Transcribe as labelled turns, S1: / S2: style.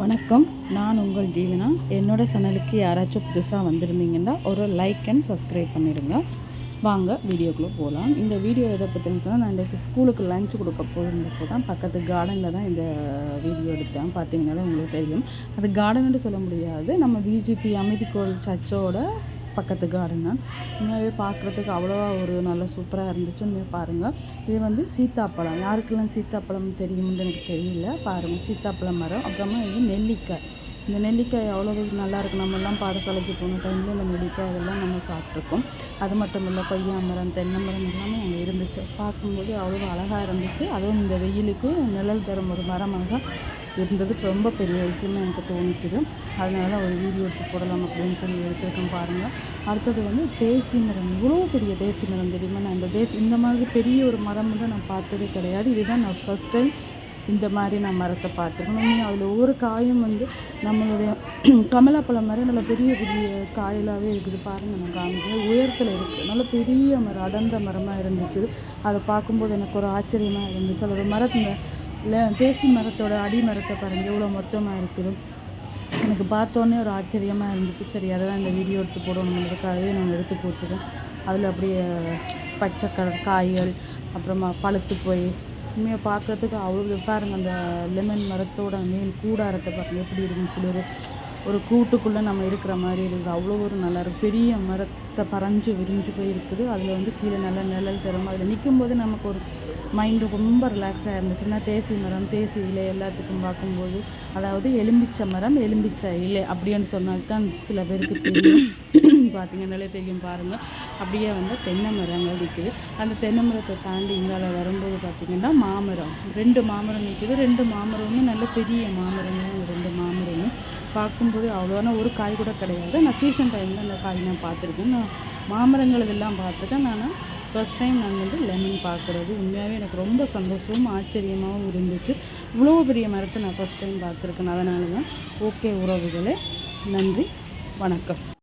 S1: வணக்கம். நான் உங்கள் ஜீவனா. என்னோட சேனலுக்கு யாராச்சும் புதுசாக வந்திருந்தீங்கன்னா ஒரு லைக் அண்ட் சப்ஸ்கிரைப் பண்ணிடுங்க. வாங்க வீடியோக்குள்ளே போகலாம் இந்த வீடியோ எதை பற்றினு சொன்னால் நான் இன்றைக்கு ஸ்கூலுக்கு லஞ்ச் கொடுக்க போயிருந்தப்போ தான் பக்கத்து கார்டனில் தான் இந்த வீடியோ எடுத்தேன். பார்த்தீங்கன்னாலே உங்களுக்கு தெரியும். அது கார்டன்னு சொல்ல முடியாது. நம்ம பிஜிபி அமைதி கோவில் சர்ச்சோட பக்கத்து கார்டன் தான் உண்மையாகவே பார்க்குறதுக்கு அவ்வளோவா ஒரு நல்ல சூப்பராக இருந்துச்சு. உண்மையாக பாருங்கள் இது வந்து சீத்தாப்பழம். யாருக்கெல்லாம் சீத்தாப்பழம் தெரியும்னு எனக்கு தெரியல. பாருங்கள் சீத்தாப்பழம் மரம். அப்புறமா இது நெல்லிக்காய். இந்த நெல்லிக்காய் அவ்வளோ நல்லா இருக்கும். நம்மெல்லாம் பாடசாலைக்கு போன டைமில் இந்த நெல்லிக்காய் அதெல்லாம் நம்ம சாப்பிட்ருக்கோம் அது மட்டும் இல்லை கொய்யா மரம் தென்னை மரம் எல்லாமே அங்கே இருந்துச்சு. பார்க்கும்போது அவ்வளோ அழகாக இருந்துச்சு. அதுவும் இந்த வெயிலுக்கு நிழல் தரும் ஒரு மரமாக இருந்தது. ரொம்ப பெரிய விஷயமா எனக்கு தோணுச்சுது. அதனால ஒரு வீடியோ எடுத்து போடலாம் அப்படின்னு சொல்லி எடுத்துருக்கேன் பாருங்கள் அடுத்தது வந்து தேசி மரம். இவ்வளோ பெரிய தேசி மரம் தெரியுமா? நான் இந்த தேசி இந்த மாதிரி பெரிய ஒரு மரம் வந்து நான் பார்த்ததே கிடையாது. இதுதான் நான் ஃபஸ்ட் டைம் இந்த மாதிரி நான் மரத்தை பார்த்துருக்கேன். அதில் ஒவ்வொரு காயும் வந்து நம்மளுடைய கமலாப்பழம் மாதிரி நல்ல பெரிய பெரிய காயலாகவே இருக்குது பாருங்கள் நான் காமிக்கிறேன். உயரத்தில் இருக்குது நல்ல பெரிய மரம் அடர்ந்த மரமாக இருந்துச்சு. அதை பார்க்கும்போது எனக்கு ஒரு ஆச்சரியமாக இருந்துச்சு. அதோட மரத்தில் இல்லை தேசி மரத்தோட அடி மரத்தை பாருங்கள் எவ்வளோ மொத்தமாக இருக்குது. எனக்கு பார்த்தோன்னே ஒரு ஆச்சரியமாக இருந்துச்சு. சரி அதை தான் இந்த வீடியோ எடுத்து போடணுங்கிறதுக்காகவே நான் எடுத்து போட்டுருக்கேன். அதில் அப்படியே பச்சை கலர் காய்கள் அப்புறமா பழுத்து போய் உண்மையாக பார்க்குறதுக்கு அவ்வளோ பாருங்கள் அந்த லெமன் மரத்தோட மேல் கூடாரத்தை பாருங்கள் எப்படி இருக்குன்னு சொல்லி ஒரு ஒரு கூட்டுக்குள்ளே நம்ம இருக்கிற மாதிரி இருக்குது அவ்வளோ ஒரு நல்லா இருக்குது பெரிய மரத்தை பறஞ்சு விரிஞ்சு போய் இருக்குது. அதில் வந்து கீழே நல்ல நிழல் தரும். அதில் நிற்கும் போது நமக்கு ஒரு மைண்டு ரொம்ப ரிலாக்ஸாக இருந்துச்சுன்னா தேசி மரம் தேசி இலை எல்லாத்துக்கும் பார்க்கும்போது அதாவது எலும்பிச்சை மரம் எலும்பிச்சை இலை அப்படின்னு சொன்னால் தான் சில பேருக்கு தெரியும். பார்த்தீங்கன்னாலே தெரியும் பாருங்கள் அப்படியே வந்து தென்னை மரங்கள் நிற்குது அந்த தென்னை மரத்தை தாண்டி இங்கால வரும்போது பார்த்திங்கன்னா மாமரம். ரெண்டு மாமரம் நிற்குது ரெண்டு மாமரமும் நல்ல பெரிய மாமரமும் ரெண்டு மாமரமும். பார்க்கும்போது அவ்வளோனா ஒரு காய் கூட கிடையாது. நான் சீசன் டைமில் அந்த காய் நான் பார்த்துருக்கேன். நான் மாமரங்கள் இதெல்லாம் பார்த்துட்டேன் நான் ஃபர்ஸ்ட் டைம் நான் வந்து லெமன் பார்க்குறது உண்மையாகவே எனக்கு ரொம்ப சந்தோஷமும் ஆச்சரியமாகவும் இருந்துச்சு. இவ்வளோ பெரிய மரத்தை நான் ஃபஸ்ட் டைம் பார்த்துருக்கேன். அதனால தான் ஓகே உறவுகளே நன்றி வணக்கம்.